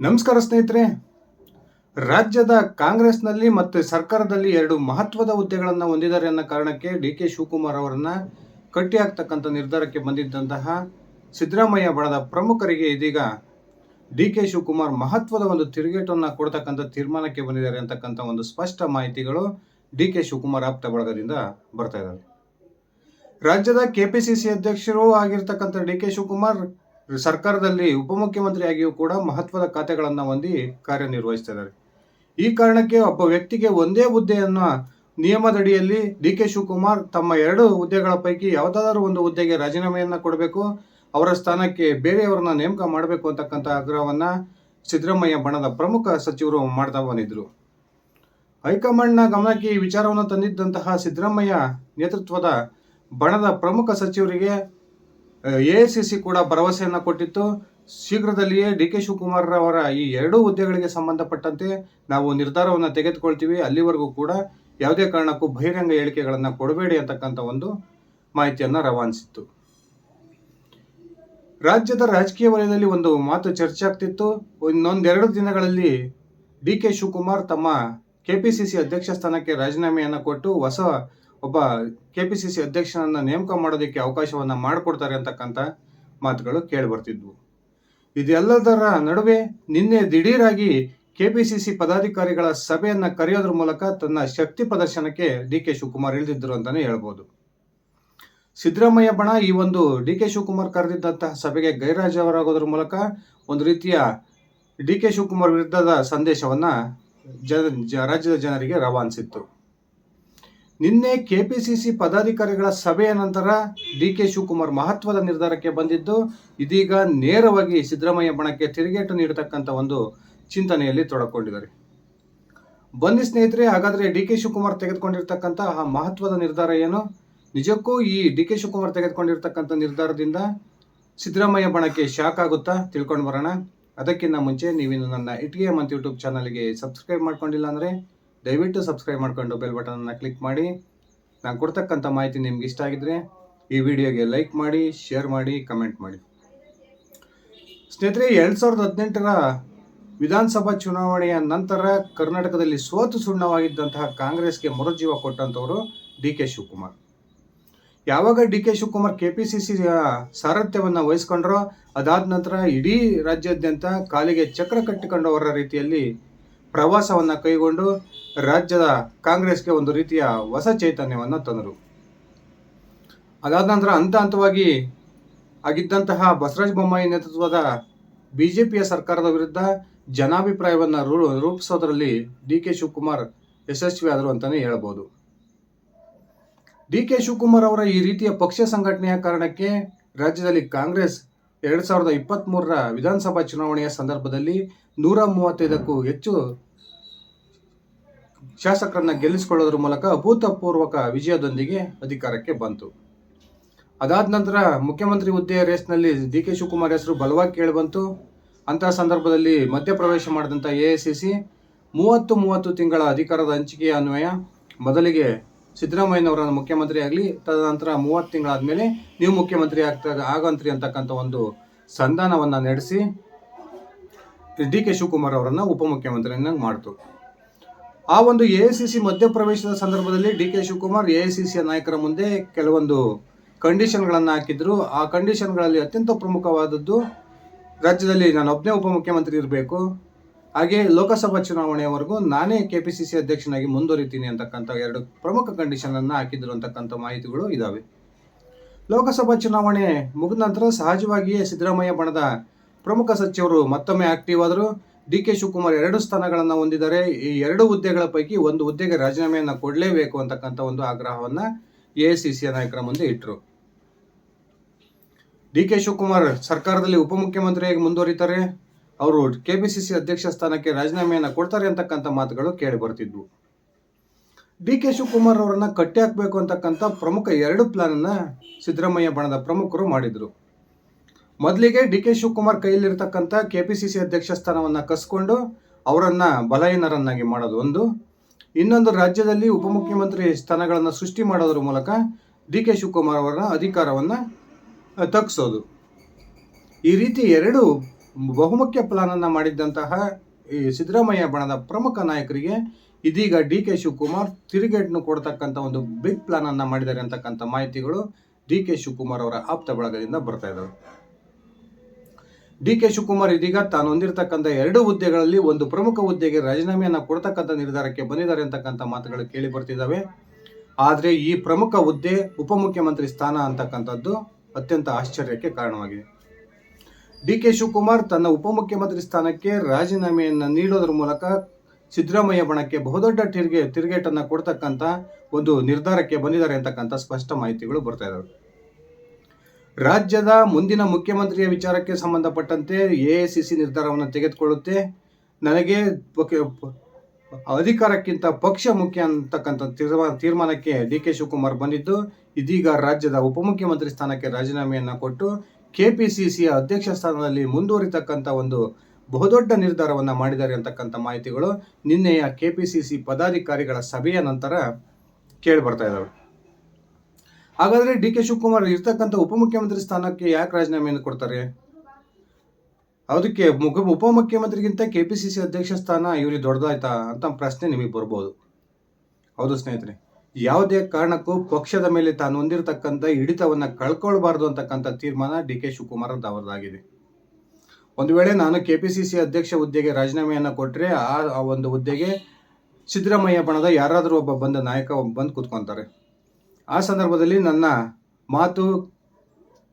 ನಮಸ್ಕಾರ ಸ್ನೇಹಿತರೆ. ರಾಜ್ಯದ ಕಾಂಗ್ರೆಸ್ನಲ್ಲಿ ಮತ್ತು ಸರ್ಕಾರದಲ್ಲಿ ಎರಡು ಮಹತ್ವದ ಹುದ್ದೆಗಳನ್ನು ಹೊಂದಿದ್ದಾರೆ ಅನ್ನೋ ಕಾರಣಕ್ಕೆ ಡಿ ಕೆ ಶಿವಕುಮಾರ್ ಅವರನ್ನು ಕಟ್ಟಿ ಹಾಕ್ತಕ್ಕಂಥ ನಿರ್ಧಾರಕ್ಕೆ ಬಂದಿದ್ದಂತಹ ಸಿದ್ದರಾಮಯ್ಯ ಬಣದ ಪ್ರಮುಖರಿಗೆ ಇದೀಗ ಡಿ ಕೆ ಶಿವಕುಮಾರ್ ಮಹತ್ವದ ಒಂದು ತಿರುಗೇಟನ್ನು ಕೊಡ್ತಕ್ಕಂಥ ತೀರ್ಮಾನಕ್ಕೆ ಬಂದಿದ್ದಾರೆ ಅಂತಕ್ಕಂಥ ಒಂದು ಸ್ಪಷ್ಟ ಮಾಹಿತಿಗಳು ಡಿ ಕೆ ಶಿವಕುಮಾರ್ ಆಪ್ತ ಬಳಗದಿಂದ ಬರ್ತಾ ಇದ್ದಾವೆ. ರಾಜ್ಯದ ಕೆಪಿಸಿಸಿ ಅಧ್ಯಕ್ಷರು ಆಗಿರ್ತಕ್ಕಂಥ ಡಿ ಕೆ ಶಿವಕುಮಾರ್ ಸರ್ಕಾರದಲ್ಲಿ ಉಪಮುಖ್ಯಮಂತ್ರಿಯಾಗಿಯೂ ಕೂಡ ಮಹತ್ವದ ಖಾತೆಗಳನ್ನು ಹೊಂದಿ ಕಾರ್ಯನಿರ್ವಹಿಸ್ತಿದ್ದಾರೆ. ಈ ಕಾರಣಕ್ಕೆ ಒಬ್ಬ ವ್ಯಕ್ತಿಗೆ ಒಂದೇ ಹುದ್ದೆಯನ್ನು ನಿಯಮದಡಿಯಲ್ಲಿ ಡಿ ಕೆ ಶಿವಕುಮಾರ್ ತಮ್ಮ ಎರಡು ಹುದ್ದೆಗಳ ಪೈಕಿ ಯಾವುದಾದರೂ ಒಂದು ಹುದ್ದೆಗೆ ರಾಜೀನಾಮೆಯನ್ನು ಕೊಡಬೇಕು, ಅವರ ಸ್ಥಾನಕ್ಕೆ ಬೇರೆಯವರನ್ನ ನೇಮಕ ಮಾಡಬೇಕು ಅಂತಕ್ಕಂಥ ಆಗ್ರಹವನ್ನು ಸಿದ್ದರಾಮಯ್ಯ ಬಣದ ಪ್ರಮುಖ ಸಚಿವರು ಮಾಡ್ತಾ ಬಂದಿದ್ದರು ಹೈಕಮಾಂಡ್ನ ಗಮನಕ್ಕೆ ಈ ವಿಚಾರವನ್ನು ತಂದಿದ್ದಂತಹ ಸಿದ್ದರಾಮಯ್ಯ ನೇತೃತ್ವದ ಬಣದ ಪ್ರಮುಖ ಸಚಿವರಿಗೆ ಎ ಸಿ ಸಿ ಕೂಡ ಭರವಸೆಯನ್ನು ಕೊಟ್ಟಿತ್ತು. ಶೀಘ್ರದಲ್ಲಿಯೇ ಡಿ ಕೆ ಶಿವಕುಮಾರ್ ಅವರ ಈ ಎರಡೂ ಹುದ್ದೆಗಳಿಗೆ ಸಂಬಂಧಪಟ್ಟಂತೆ ನಾವು ನಿರ್ಧಾರವನ್ನು ತೆಗೆದುಕೊಳ್ತೀವಿ. ಅಲ್ಲಿವರೆಗೂ ಕೂಡ ಯಾವುದೇ ಕಾರಣಕ್ಕೂ ಬಹಿರಂಗ ಹೇಳಿಕೆಗಳನ್ನು ಕೊಡಬೇಡಿ ಅಂತಕ್ಕಂಥ ಒಂದು ಮಾಹಿತಿಯನ್ನು ರವಾನಿಸಿತ್ತು. ರಾಜ್ಯದ ರಾಜಕೀಯ ವಲಯದಲ್ಲಿ ಒಂದು ಮಾತು ಚರ್ಚೆ ಆಗ್ತಿತ್ತು. ಇನ್ನೊಂದೆರಡು ದಿನಗಳಲ್ಲಿ ಡಿ ಕೆ ಶಿವಕುಮಾರ್ ತಮ್ಮ ಕೆಪಿಸಿಸಿ ಅಧ್ಯಕ್ಷ ಸ್ಥಾನಕ್ಕೆ ರಾಜೀನಾಮೆಯನ್ನು ಕೊಟ್ಟು ಹೊಸ ಒಬ್ಬ ಕೆ ಪಿ ಸಿ ಸಿ ಅಧ್ಯಕ್ಷನನ್ನ ನೇಮಕ ಮಾಡೋದಕ್ಕೆ ಅವಕಾಶವನ್ನ ಮಾಡಿಕೊಡ್ತಾರೆ ಅಂತಕ್ಕಂಥ ಮಾತುಗಳು ಕೇಳಿ ಬರ್ತಿದ್ವು. ಇದೆಲ್ಲದರ ನಡುವೆ ನಿನ್ನೆ ದಿಢೀರಾಗಿ ಕೆಪಿಸಿಸಿ ಪದಾಧಿಕಾರಿಗಳ ಸಭೆಯನ್ನ ಕರೆಯೋದ್ರ ಮೂಲಕ ತನ್ನ ಶಕ್ತಿ ಪ್ರದರ್ಶನಕ್ಕೆ ಡಿ ಕೆ ಶಿವಕುಮಾರ್ ಇಳಿದಿದ್ದರು ಅಂತಾನೆ ಹೇಳ್ಬೋದು. ಸಿದ್ದರಾಮಯ್ಯ ಬಣ ಈ ಒಂದು ಡಿ ಕೆ ಶಿವಕುಮಾರ್ ಕರೆದಿದ್ದಂತಹ ಸಭೆಗೆ ಗೈರಾಜವರಾಗೋದ್ರ ಮೂಲಕ ಒಂದು ರೀತಿಯ ಡಿ ಕೆ ಶಿವಕುಮಾರ್ ವಿರುದ್ಧದ ಸಂದೇಶವನ್ನ ಜನ ರಾಜ್ಯದ ಜನರಿಗೆ ರವಾನಿಸಿತ್ತು. ನಿನ್ನೆ ಕೆಪಿಸಿಸಿ ಪದಾಧಿಕಾರಿಗಳ ಸಭೆಯ ನಂತರ ಡಿ ಕೆ ಶಿವಕುಮಾರ್ ಮಹತ್ವದ ನಿರ್ಧಾರಕ್ಕೆ ಬಂದಿದ್ದು, ಇದೀಗ ನೇರವಾಗಿ ಸಿದ್ದರಾಮಯ್ಯ ಬಣಕ್ಕೆ ತಿರುಗೇಟು ನೀಡತಕ್ಕಂಥ ಒಂದು ಚಿಂತನೆಯಲ್ಲಿ ತೊಡಕೊಂಡಿದ್ದಾರೆ. ಬನ್ನಿ ಸ್ನೇಹಿತರೆ, ಹಾಗಾದರೆ ಡಿ ಕೆ ಶಿವಕುಮಾರ್ ತೆಗೆದುಕೊಂಡಿರ್ತಕ್ಕಂಥ ಆ ಮಹತ್ವದ ನಿರ್ಧಾರ ಏನು? ನಿಜಕ್ಕೂ ಈ ಡಿ ಕೆ ಶಿವಕುಮಾರ್ ತೆಗೆದುಕೊಂಡಿರ್ತಕ್ಕಂಥ ನಿರ್ಧಾರದಿಂದ ಸಿದ್ದರಾಮಯ್ಯ ಬಣಕ್ಕೆ ಶಾಕ್ ಆಗುತ್ತಾ? ತಿಳ್ಕೊಂಡು ಬರೋಣ. ಅದಕ್ಕಿಂತ ಮುಂಚೆ ನೀವಿನ್ನು ನನ್ನ ಇಟ್ಗೆ ಮಂತ್ ಯೂಟ್ಯೂಬ್ ಚಾನಲ್ಗೆ ಸಬ್ಸ್ಕ್ರೈಬ್ ಮಾಡ್ಕೊಂಡಿಲ್ಲ ಅಂದರೆ ದಯವಿಟ್ಟು ಸಬ್ಸ್ಕ್ರೈಬ್ ಮಾಡ್ಕೊಂಡು ಬೆಲ್ ಬಟನನ್ನು ಕ್ಲಿಕ್ ಮಾಡಿ. ನಾನು ಕೊಡ್ತಕ್ಕಂಥ ಮಾಹಿತಿ ನಿಮ್ಗೆ ಇಷ್ಟ ಆಗಿದ್ರೆ ಈ ವಿಡಿಯೋಗೆ ಲೈಕ್ ಮಾಡಿ ಶೇರ್ ಮಾಡಿ ಕಮೆಂಟ್ ಮಾಡಿ. ಸ್ನೇಹಿತರೆ, ಎರಡು ಸಾವಿರದ ಹದಿನೆಂಟರ ವಿಧಾನಸಭಾ ಚುನಾವಣೆಯ ನಂತರ ಕರ್ನಾಟಕದಲ್ಲಿ ಸೋತು ಸುಣ್ಣವಾಗಿದ್ದಂತಹ ಕಾಂಗ್ರೆಸ್ಗೆ ಮರುಜೀವ ಕೊಟ್ಟಂಥವರು ಡಿ ಕೆ ಶಿವಕುಮಾರ್. ಯಾವಾಗ D K Shivakumar K P C C ಸಾರಥ್ಯವನ್ನು ವಹಿಸ್ಕೊಂಡ್ರೋ ಅದಾದ ನಂತರ ಇಡೀ ರಾಜ್ಯಾದ್ಯಂತ ಕಾಲಿಗೆ ಚಕ್ರ ಕಟ್ಟಿಕೊಂಡವರ ರೀತಿಯಲ್ಲಿ ಪ್ರವಾಸವನ್ನು ಕೈಗೊಂಡು ರಾಜ್ಯದ ಕಾಂಗ್ರೆಸ್ಗೆ ಒಂದು ರೀತಿಯ ಹೊಸ ಚೈತನ್ಯವನ್ನು ತಂದರು. ಅದಾದ ನಂತರ ಹಂತ ಹಂತವಾಗಿ ಆಗಿದ್ದಂತಹ ಬಸವರಾಜ ಬೊಮ್ಮಾಯಿ ನೇತೃತ್ವದ ಬಿಜೆಪಿಯ ಸರ್ಕಾರದ ವಿರುದ್ಧ ಜನಾಭಿಪ್ರಾಯವನ್ನು ರೂ, ರೂಪಿಸೋದರಲ್ಲಿ ಡಿ ಕೆ ಶಿವಕುಮಾರ್ ಯಶಸ್ವಿ ಆದರು ಅಂತಲೇ ಹೇಳಬಹುದು ಡಿ ಕೆ ಶಿವಕುಮಾರ್ ಅವರ ಈ ರೀತಿಯ ಪಕ್ಷ ಸಂಘಟನೆಯ ಕಾರಣಕ್ಕೆ ರಾಜ್ಯದಲ್ಲಿ ಕಾಂಗ್ರೆಸ್ ಎರಡು ಸಾವಿರದ ಇಪ್ಪತ್ತ್ ಮೂರರ ವಿಧಾನಸಭಾ ಚುನಾವಣೆಯ ಸಂದರ್ಭದಲ್ಲಿ ನೂರ ಮೂವತ್ತೈದಕ್ಕೂ ಹೆಚ್ಚು ಶಾಸಕರನ್ನ ಗೆಲ್ಲಿಸಿಕೊಳ್ಳೋದ್ರ ಮೂಲಕ ಅಭೂತಪೂರ್ವಕ ವಿಜಯದೊಂದಿಗೆ ಅಧಿಕಾರಕ್ಕೆ ಬಂತು. ಅದಾದ ನಂತರ ಮುಖ್ಯಮಂತ್ರಿ ಹುದ್ದೆಯ ರೇಸ್ನಲ್ಲಿ ಡಿ ಕೆ ಶಿವಕುಮಾರ್ ಹೆಸರು ಬಲವಾಗಿ ಕೇಳಿಬಂತು. ಅಂತಹ ಸಂದರ್ಭದಲ್ಲಿ ಮಧ್ಯಪ್ರವೇಶ ಮಾಡಿದಂಥ ಎ ಐ ಸಿ ಸಿ ಮೂವತ್ತು ಮೂವತ್ತು ತಿಂಗಳ ಅಧಿಕಾರದ ಹಂಚಿಕೆಯ ಅನ್ವಯ, ಮೊದಲಿಗೆ ಸಿದ್ದರಾಮಯ್ಯನವರನ್ನು ಮುಖ್ಯಮಂತ್ರಿ ಆಗಲಿ, ತದನಂತರ ಮೂವತ್ತು ತಿಂಗಳಾದಮೇಲೆ ನೀವು ಮುಖ್ಯಮಂತ್ರಿ ಆಗ್ತಾ ಆಗಂತ್ರಿ ಅಂತಕ್ಕಂಥ ಒಂದು ಸಂಧಾನವನ್ನು ನಡೆಸಿ ಡಿ ಕೆ ಶಿವಕುಮಾರ್ ಅವರನ್ನು ಉಪಮುಖ್ಯಮಂತ್ರಿಯನ್ನಾಗಿ ಮಾಡ್ತು. ಆ ಒಂದು ಎ ಐ ಸಿ ಸಿ ಮಧ್ಯಪ್ರವೇಶದ ಸಂದರ್ಭದಲ್ಲಿ D K Shivakumar A C ಸಿಯ ನಾಯಕರ ಮುಂದೆ ಕೆಲವೊಂದು ಕಂಡೀಷನ್ಗಳನ್ನು ಹಾಕಿದ್ರು. ಆ ಕಂಡೀಷನ್ಗಳಲ್ಲಿ ಅತ್ಯಂತ ಪ್ರಮುಖವಾದದ್ದು, ರಾಜ್ಯದಲ್ಲಿ ನಾನು ಒಬ್ಬನೇ ಉಪಮುಖ್ಯಮಂತ್ರಿ ಇರಬೇಕು. ಹಾಗೆ ಲೋಕಸಭಾ ಚುನಾವಣೆಯವರೆಗೂ ನಾನೇ ಕೆ ಪಿ ಸಿ ಸಿ ಅಧ್ಯಕ್ಷನಾಗಿ ಮುಂದುವರಿತೀನಿ ಅಂತಕ್ಕಂಥ ಎರಡು ಪ್ರಮುಖ ಕಂಡೀಷನನ್ನು ಹಾಕಿದ್ರು ಅಂತಕ್ಕಂಥ ಮಾಹಿತಿಗಳು ಇದ್ದಾವೆ ಲೋಕಸಭಾ ಚುನಾವಣೆ ಮುಗಿದ ನಂತರ ಸಹಜವಾಗಿಯೇ ಸಿದ್ದರಾಮಯ್ಯ ಬಣದ ಪ್ರಮುಖ ಸಚಿವರು ಮತ್ತೊಮ್ಮೆ ಆಕ್ಟಿವ್ ಆದರು ಡಿ ಕೆ ಶಿವಕುಮಾರ್ ಎರಡು ಸ್ಥಾನಗಳನ್ನು ಹೊಂದಿದ್ದಾರೆ. ಈ ಎರಡು ಹುದ್ದೆಗಳ ಪೈಕಿ ಒಂದು ಹುದ್ದೆಗೆ ರಾಜೀನಾಮೆಯನ್ನು ಕೊಡಲೇಬೇಕು ಅಂತಕ್ಕಂಥ ಒಂದು ಆಗ್ರಹವನ್ನು ಎ ಸಿ ಸಿಯ ನಾಯಕರ ಮುಂದೆ ಇಟ್ಟರು ಡಿ ಕೆ ಶಿವಕುಮಾರ್ ಸರ್ಕಾರದಲ್ಲಿ ಉಪಮುಖ್ಯಮಂತ್ರಿಯಾಗಿ ಮುಂದುವರಿತಾರೆ. ಅವರು ಕೆಪಿಸಿಸಿ ಅಧ್ಯಕ್ಷ ಸ್ಥಾನಕ್ಕೆ ರಾಜೀನಾಮೆಯನ್ನು ಕೊಡ್ತಾರೆ ಅಂತಕ್ಕಂಥ ಮಾತುಗಳು ಕೇಳಿ ಬರ್ತಿದ್ವು. ಡಿ ಕೆ ಶಿವಕುಮಾರ್ ಅವರನ್ನು ಕಟ್ಟಿ ಹಾಕಬೇಕು ಅಂತಕ್ಕಂಥ ಪ್ರಮುಖ ಎರಡು ಪ್ಲಾನ್ ಅನ್ನ ಸಿದ್ದರಾಮಯ್ಯ ಬಣದ ಪ್ರಮುಖರು ಮಾಡಿದ್ರು. ಮೊದಲಿಗೆ ಡಿ ಕೆ ಶಿವಕುಮಾರ್ ಕೈಯಲ್ಲಿರ್ತಕ್ಕಂಥ ಸಿ ಅಧ್ಯಕ್ಷ ಸ್ಥಾನವನ್ನು ಕಸ್ಕೊಂಡು ಅವರನ್ನ ಬಲಹೀನರನ್ನಾಗಿ ಮಾಡೋದು ಒಂದು. ಇನ್ನೊಂದು ರಾಜ್ಯದಲ್ಲಿ ಉಪಮುಖ್ಯಮಂತ್ರಿ ಸ್ಥಾನಗಳನ್ನು ಸೃಷ್ಟಿ ಮಾಡೋದ್ರ ಮೂಲಕ ಡಿ ಕೆ ಶಿವಕುಮಾರ್ ಅವರ ಅಧಿಕಾರವನ್ನು ತಗ್ಗಿಸೋದು ಈ ರೀತಿ ಎರಡು ಬಹುಮುಖ್ಯ ಪ್ಲಾನನ್ನು ಮಾಡಿದ್ದಂತಹ ಈ ಸಿದ್ದರಾಮಯ್ಯ ಬಣದ ಪ್ರಮುಖ ನಾಯಕರಿಗೆ ಇದೀಗ ಡಿ ಕೆ ಶಿವಕುಮಾರ್ ತಿರುಗೇಟ್ನು ಕೊಡ್ತಕ್ಕಂಥ ಒಂದು ಬಿಗ್ ಪ್ಲಾನ್ ಅನ್ನ ಮಾಡಿದ್ದಾರೆ ಅಂತಕ್ಕಂಥ ಮಾಹಿತಿಗಳು ಡಿ ಕೆ ಶಿವಕುಮಾರ್ ಅವರ ಆಪ್ತ ಬಳಗದಿಂದ ಬರ್ತಾ ಇದ್ದಾವೆ ಡಿ ಕೆ ಶಿವಕುಮಾರ್ ಇದೀಗ ತಾನು ಹೊಂದಿರತಕ್ಕಂಥ ಎರಡು ಹುದ್ದೆಗಳಲ್ಲಿ ಒಂದು ಪ್ರಮುಖ ಹುದ್ದೆಗೆ ರಾಜೀನಾಮೆಯನ್ನು ಕೊಡತಕ್ಕಂಥ ನಿರ್ಧಾರಕ್ಕೆ ಬಂದಿದ್ದಾರೆ ಅಂತಕ್ಕಂಥ ಮಾತುಗಳು ಕೇಳಿ ಬರ್ತಿದ್ದಾವೆ. ಆದರೆ ಈ ಪ್ರಮುಖ ಹುದ್ದೆ ಉಪಮುಖ್ಯಮಂತ್ರಿ ಸ್ಥಾನ ಅಂತಕ್ಕಂಥದ್ದು ಅತ್ಯಂತ ಆಶ್ಚರ್ಯಕ್ಕೆ ಕಾರಣವಾಗಿದೆ. ಡಿ ಕೆ ಶಿವಕುಮಾರ್ ತನ್ನ ಉಪಮುಖ್ಯಮಂತ್ರಿ ಸ್ಥಾನಕ್ಕೆ ರಾಜೀನಾಮೆಯನ್ನು ನೀಡೋದ್ರ ಮೂಲಕ ಸಿದ್ದರಾಮಯ್ಯ ಬಣಕ್ಕೆ ಬಹುದೊಡ್ಡ ತಿರುಗೆ ತಿರುಗೇಟನ್ನು ಕೊಡ್ತಕ್ಕಂಥ ಒಂದು ನಿರ್ಧಾರಕ್ಕೆ ಬಂದಿದ್ದಾರೆ ಅಂತಕ್ಕಂಥ ಸ್ಪಷ್ಟ ಮಾಹಿತಿಗಳು ಬರ್ತಾ ಇದ್ದಾವೆ ರಾಜ್ಯದ ಮುಂದಿನ ಮುಖ್ಯಮಂತ್ರಿಯ ವಿಚಾರಕ್ಕೆ ಸಂಬಂಧಪಟ್ಟಂತೆ ಎ ಸಿ ಸಿ ನಿರ್ಧಾರವನ್ನು ತೆಗೆದುಕೊಳ್ಳುತ್ತೆ. ನನಗೆ ಅಧಿಕಾರಕ್ಕಿಂತ ಪಕ್ಷ ಮುಖ್ಯ ಅಂತಕ್ಕಂಥ ತೀರ್ಮಾನ ತೀರ್ಮಾನಕ್ಕೆ ಡಿ ಕೆ ಶಿವಕುಮಾರ್ ಬಂದಿದ್ದು, ಇದೀಗ ರಾಜ್ಯದ ಉಪಮುಖ್ಯಮಂತ್ರಿ ಸ್ಥಾನಕ್ಕೆ ರಾಜೀನಾಮೆಯನ್ನು ಕೊಟ್ಟು ಕೆಪಿಸಿಸಿಯ ಅಧ್ಯಕ್ಷ ಸ್ಥಾನದಲ್ಲಿ ಮುಂದುವರಿತಕ್ಕಂಥ ಒಂದು ಬಹುದೊಡ್ಡ ನಿರ್ಧಾರವನ್ನು ಮಾಡಿದ್ದಾರೆ ಅಂತಕ್ಕಂಥ ಮಾಹಿತಿಗಳು ನಿನ್ನೆಯ ಕೆಪಿಸಿಸಿ ಪದಾಧಿಕಾರಿಗಳ ಸಭೆಯ ನಂತರ ಕೇಳಿ ಬರ್ತಾ ಇದ್ದಾವೆ ಹಾಗಾದ್ರೆ ಡಿ ಕೆ ಶಿವಕುಮಾರ್ ಇರ್ತಕ್ಕಂಥ ಉಪಮುಖ್ಯಮಂತ್ರಿ ಸ್ಥಾನಕ್ಕೆ ಯಾಕೆ ರಾಜೀನಾಮೆಯನ್ನು ಕೊಡ್ತಾರೆ? ಅದಕ್ಕೆ ಮುಖ ಉಪಮುಖ್ಯಮಂತ್ರಿಗಿಂತ ಸಿ ಅಧ್ಯಕ್ಷ ಸ್ಥಾನ ಇವರಿಗೆ ದೊಡ್ಡದಾಯ್ತಾ ಅಂತ ಪ್ರಶ್ನೆ ನಿಮಗೆ ಬರ್ಬೋದು. ಹೌದು ಸ್ನೇಹಿತರೆ, ಯಾವುದೇ ಕಾರಣಕ್ಕೂ ಪಕ್ಷದ ಮೇಲೆ ತಾನು ಹೊಂದಿರತಕ್ಕಂಥ ಹಿಡಿತವನ್ನ ಕಳ್ಕೊಳ್ಬಾರ್ದು ಅಂತಕ್ಕಂಥ ತೀರ್ಮಾನ ಡಿ ಕೆ ಶಿವಕುಮಾರ್ ಅವರದಾಗಿದೆ ಒಂದು ವೇಳೆ ನಾನು ಕೆ ಪಿ ಸಿ ಸಿ ಅಧ್ಯಕ್ಷ ಹುದ್ದೆಗೆ ರಾಜೀನಾಮೆಯನ್ನು ಕೊಟ್ಟರೆ ಆ ಒಂದು ಹುದ್ದೆಗೆ ಸಿದ್ದರಾಮಯ್ಯ ಬಣದ ಯಾರಾದರೂ ಒಬ್ಬ ಬಂದ ನಾಯಕ ಬಂದು ಕೂತ್ಕೊಂತಾರೆ. ಆ ಸಂದರ್ಭದಲ್ಲಿ ನನ್ನ ಮಾತು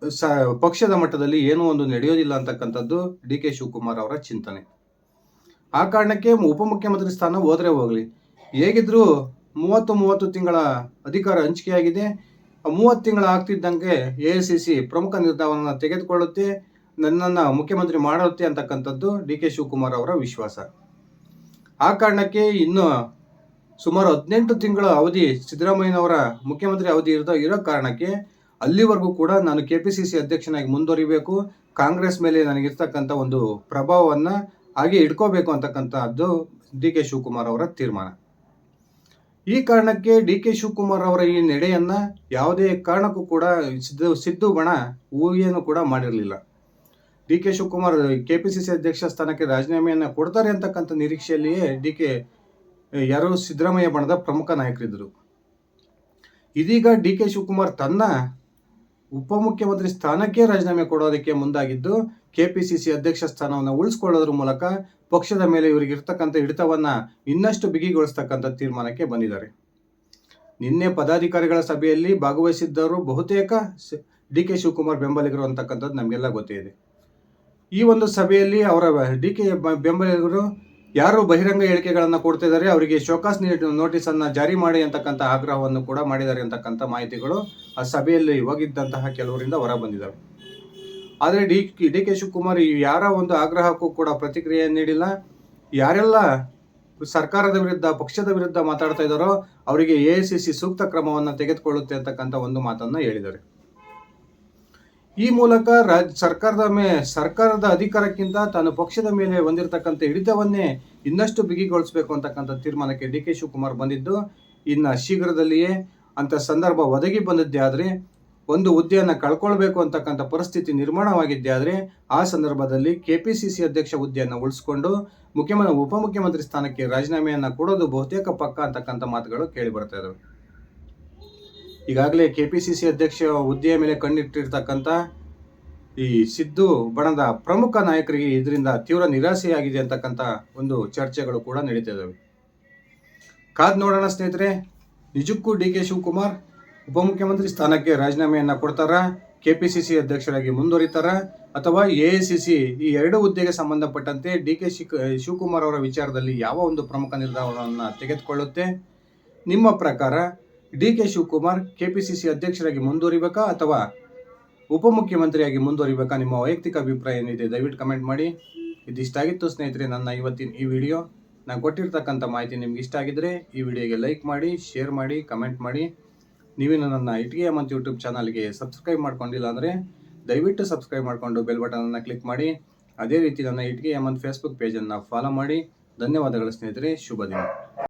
ಸ, ಪಕ್ಷದ ಮಟ್ಟದಲ್ಲಿ ಏನೂ ಒಂದು ನಡೆಯೋದಿಲ್ಲ ಅಂತಕ್ಕಂಥದ್ದು ಡಿ ಕೆ ಶಿವಕುಮಾರ್ ಅವರ ಚಿಂತನೆ. ಆ ಕಾರಣಕ್ಕೆ ಉಪಮುಖ್ಯಮಂತ್ರಿ ಸ್ಥಾನ ಹೋದರೆ ಹೋಗಲಿ. ಹೇಗಿದ್ರೂ ಮೂವತ್ತು ಮೂವತ್ತು ತಿಂಗಳ ಅಧಿಕಾರ ಹಂಚಿಕೆಯಾಗಿದೆ. ಮೂವತ್ತು ತಿಂಗಳ ಆಗ್ತಿದ್ದಂಗೆ ಎ ಸಿ ಸಿ ಪ್ರಮುಖ ನಿರ್ಧಾರವನ್ನು ತೆಗೆದುಕೊಳ್ಳುತ್ತೆ, ನನ್ನನ್ನು ಮುಖ್ಯಮಂತ್ರಿ ಮಾಡುತ್ತೆ ಅಂತಕ್ಕಂಥದ್ದು ಡಿ ಕೆ ಶಿವಕುಮಾರ್ ಅವರ ವಿಶ್ವಾಸ. ಆ ಕಾರಣಕ್ಕೆ ಇನ್ನು ಸುಮಾರು ಹದಿನೆಂಟು ತಿಂಗಳ ಅವಧಿ ಸಿದ್ದರಾಮಯ್ಯನವರ ಮುಖ್ಯಮಂತ್ರಿ ಅವಧಿ ಇರೋ ಇರೋ ಕಾರಣಕ್ಕೆ ಅಲ್ಲಿವರೆಗೂ ಕೂಡ ನಾನು ಕೆ ಪಿ ಸಿ ಸಿ ಅಧ್ಯಕ್ಷನಾಗಿ ಮುಂದುವರಿಬೇಕು. ಕಾಂಗ್ರೆಸ್ ಮೇಲೆ ನನಗಿರ್ತಕ್ಕಂಥ ಒಂದು ಪ್ರಭಾವವನ್ನು ಹಾಗೆ ಇಟ್ಕೋಬೇಕು ಅಂತಕ್ಕಂಥದ್ದು ಡಿ ಕೆ ಶಿವಕುಮಾರ್ ಅವರ ತೀರ್ಮಾನ. ಈ ಕಾರಣಕ್ಕೆ ಡಿ ಕೆ ಶಿವಕುಮಾರ್ ಅವರ ಈ ನಡೆಯನ್ನ ಯಾವುದೇ ಕಾರಣಕ್ಕೂ ಕೂಡ ಸಿದ್ದು ಸಿದ್ದು ಬಣ ಊಹೆಯನ್ನು ಕೂಡ ಮಾಡಿರಲಿಲ್ಲ. D K Shivakumar K P C C ಅಧ್ಯಕ್ಷ ಸ್ಥಾನಕ್ಕೆ ರಾಜೀನಾಮೆಯನ್ನು ಕೊಡ್ತಾರೆ ಅಂತಕ್ಕಂಥ ನಿರೀಕ್ಷೆಯಲ್ಲಿಯೇ ಡಿ ಕೆ ಯಾರು ಸಿದ್ದರಾಮಯ್ಯ ಬಣದ ಪ್ರಮುಖ ನಾಯಕರಿದ್ದರು. ಇದೀಗ ಡಿ ಕೆ ಶಿವಕುಮಾರ್ ತನ್ನ ಉಪಮುಖ್ಯಮಂತ್ರಿ ಸ್ಥಾನಕ್ಕೆ ರಾಜೀನಾಮೆ ಕೊಡೋದಕ್ಕೆ ಮುಂದಾಗಿದ್ದು, ಕೆಪಿಸಿಸಿ ಅಧ್ಯಕ್ಷ ಸ್ಥಾನವನ್ನು ಉಳಿಸ್ಕೊಳ್ಳೋದ್ರ ಮೂಲಕ ಪಕ್ಷದ ಮೇಲೆ ಇವರಿಗೆ ಇರ್ತಕ್ಕಂಥ ಹಿಡಿತವನ್ನ ಇನ್ನಷ್ಟು ಬಿಗಿಗೊಳಿಸ್ತಕ್ಕಂಥ ತೀರ್ಮಾನಕ್ಕೆ ಬಂದಿದ್ದಾರೆ. ನಿನ್ನೆ ಪದಾಧಿಕಾರಿಗಳ ಸಭೆಯಲ್ಲಿ ಭಾಗವಹಿಸಿದ್ದವರು ಬಹುತೇಕ ಡಿ ಕೆ ಶಿವಕುಮಾರ್ ಬೆಂಬಲಿಗರು ಅಂತಕ್ಕಂಥದ್ದು ನಮಗೆಲ್ಲ ಗೊತ್ತೇ ಇದೆ. ಈ ಒಂದು ಸಭೆಯಲ್ಲಿ ಅವರ ಡಿ ಕೆ ಬೆಂಬಲಿಗರು ಯಾರು ಬಹಿರಂಗ ಹೇಳಿಕೆಗಳನ್ನು ಕೊಡ್ತಾ ಇದ್ದಾರೆ ಅವರಿಗೆ ಶೋಕಾಸ್ ನೋಟಿಸ್ ಅನ್ನ ಜಾರಿ ಮಾಡಿ ಅಂತಕ್ಕಂಥ ಆಗ್ರಹವನ್ನು ಕೂಡ ಮಾಡಿದ್ದಾರೆ ಅಂತಕ್ಕಂಥ ಮಾಹಿತಿಗಳು ಆ ಸಭೆಯಲ್ಲಿ ಹೋಗಿದ್ದಂತಹ ಕೆಲವರಿಂದ ಹೊರ ಬಂದಿದ್ದಾರೆ ಆದರೆ ಡಿ ಡಿ ಕೆ ಶಿವಕುಮಾರ್ ಯಾರ ಒಂದು ಆಗ್ರಹಕ್ಕೂ ಕೂಡ ಪ್ರತಿಕ್ರಿಯೆ ನೀಡಿಲ್ಲ. ಯಾರೆಲ್ಲ ಸರ್ಕಾರದ ವಿರುದ್ಧ, ಪಕ್ಷದ ವಿರುದ್ಧ ಮಾತಾಡ್ತಾ ಇದ್ದಾರೋ, ಅವರಿಗೆ ಎ ಸೂಕ್ತ ಕ್ರಮವನ್ನು ತೆಗೆದುಕೊಳ್ಳುತ್ತೆ ಅಂತಕ್ಕಂಥ ಒಂದು ಮಾತನ್ನು ಹೇಳಿದ್ದಾರೆ. ಈ ಮೂಲಕ ರಾಜ್, ಸರ್ಕಾರದ ಮೇ, ಸರ್ಕಾರದ ಅಧಿಕಾರಕ್ಕಿಂತ ತಾನು ಪಕ್ಷದ ಮೇಲೆ ಹೊಂದಿರತಕ್ಕಂಥ ಹಿಡಿತವನ್ನೇ ಇನ್ನಷ್ಟು ಬಿಗಿಗೊಳಿಸಬೇಕು ಅಂತಕ್ಕಂಥ ತೀರ್ಮಾನಕ್ಕೆ ಡಿ ಕೆ ಶಿವಕುಮಾರ್ ಬಂದಿದ್ದು, ಇನ್ನು ಶೀಘ್ರದಲ್ಲಿಯೇ ಅಂಥ ಸಂದರ್ಭ ಒದಗಿ ಬಂದದ್ದೇ ಆದರೆ, ಒಂದು ಹುದ್ದೆಯನ್ನು ಕಳ್ಕೊಳ್ಬೇಕು ಅಂತಕ್ಕಂಥ ಪರಿಸ್ಥಿತಿ ನಿರ್ಮಾಣವಾಗಿದ್ದೇ ಆದರೆ, ಆ ಸಂದರ್ಭದಲ್ಲಿ ಕೆ ಪಿ ಸಿ ಸಿ ಅಧ್ಯಕ್ಷ ಹುದ್ದೆಯನ್ನು ಉಳಿಸ್ಕೊಂಡು ಮುಖ್ಯಮಂತ್ರಿ ಉಪಮುಖ್ಯಮಂತ್ರಿ ಸ್ಥಾನಕ್ಕೆ ರಾಜೀನಾಮೆಯನ್ನು ಕೊಡೋದು ಬಹುತೇಕ ಪಕ್ಕ ಅಂತಕ್ಕಂಥ ಮಾತುಗಳು ಕೇಳಿ ಬರ್ತಾ ಇದಾವೆ. ಈಗಾಗಲೇ ಕೆ ಪಿ ಸಿ ಸಿ ಅಧ್ಯಕ್ಷ ಹುದ್ದೆಯ ಮೇಲೆ ಕಣ್ಣಿಟ್ಟಿರ್ತಕ್ಕಂಥ ಈ ಸಿದ್ದು ಬಣದ ಪ್ರಮುಖ ನಾಯಕರಿಗೆ ಇದರಿಂದ ತೀವ್ರ ನಿರಾಸೆಯಾಗಿದೆ ಅಂತಕ್ಕಂಥ ಒಂದು ಚರ್ಚೆಗಳು ಕೂಡ ನಡೀತಿದ್ದಾವೆ. ಕಾದ್ ನೋಡೋಣ ಸ್ನೇಹಿತರೆ, ನಿಜಕ್ಕೂ ಡಿ ಕೆ ಶಿವಕುಮಾರ್ ಉಪಮುಖ್ಯಮಂತ್ರಿ ಸ್ಥಾನಕ್ಕೆ ರಾಜೀನಾಮೆಯನ್ನ ಕೊಡ್ತಾರ? ಸಿ ಅಧ್ಯಕ್ಷರಾಗಿ ಮುಂದುವರಿತಾರ? ಅಥವಾ ಎ ಸಿ ಸಿ ಈ ಎರಡು ಹುದ್ದೆಗೆ ಸಂಬಂಧಪಟ್ಟಂತೆ ಡಿ ಕೆ ಶಿವಕುಮಾರ್ ಅವರ ವಿಚಾರದಲ್ಲಿ ಯಾವ ಒಂದು ಪ್ರಮುಖ ನಿರ್ಧಾರವನ್ನು ತೆಗೆದುಕೊಳ್ಳುತ್ತೆ? ನಿಮ್ಮ ಪ್ರಕಾರ ಡಿ ಕೆ ಶಿವಕುಮಾರ್ ಕೆಪಿಸಿಸಿ ಅಧ್ಯಕ್ಷರಾಗಿ ಮುಂದುವರಿಬೇಕಾ ಅಥವಾ ಉಪಮುಖ್ಯಮಂತ್ರಿಯಾಗಿ ಮುಂದುವರಿಬೇಕಾ? ನಿಮ್ಮ ವೈಯಕ್ತಿಕ ಅಭಿಪ್ರಾಯ ಏನಿದೆ? ದಯವಿಟ್ಟು ಕಮೆಂಟ್ ಮಾಡಿ. ಇದಿಷ್ಟಾಗಿತ್ತು ಸ್ನೇಹಿತರೆ, ನನ್ನ ಇವತ್ತಿನ ಈ ವಿಡಿಯೋ. ನಾನು ಕೊಟ್ಟಿರ್ತಕ್ಕಂಥ ಮಾಹಿತಿ ನಿಮ್ಗೆ ಇಷ್ಟ ಆಗಿದ್ರೆ ಈ ವಿಡಿಯೋಗೆ ಲೈಕ್ ಮಾಡಿ, ಶೇರ್ ಮಾಡಿ, ಕಮೆಂಟ್ ಮಾಡಿ. ನೀವೇನು ನನ್ನ ಇಟ್ಗೆ ಮಂತ್ ಯೂಟ್ಯೂಬ್ ಚಾನಲ್ಗೆ ಸಬ್ಸ್ಕ್ರೈಬ್ ಮಾಡ್ಕೊಂಡಿಲ್ಲ ಅಂದರೆ ದಯವಿಟ್ಟು ಸಬ್ಸ್ಕ್ರೈಬ್ ಮಾಡಿಕೊಂಡು ಬೆಲ್ ಬಟನನ್ನು ಕ್ಲಿಕ್ ಮಾಡಿ. ಅದೇ ರೀತಿ ನನ್ನ ಇಟ್ಗೆ ಮಂತ್ ಫೇಸ್ಬುಕ್ ಪೇಜನ್ನು ಫಾಲೋ ಮಾಡಿ. ಧನ್ಯವಾದಗಳು ಸ್ನೇಹಿತರೆ ಶುಭ ದಿನ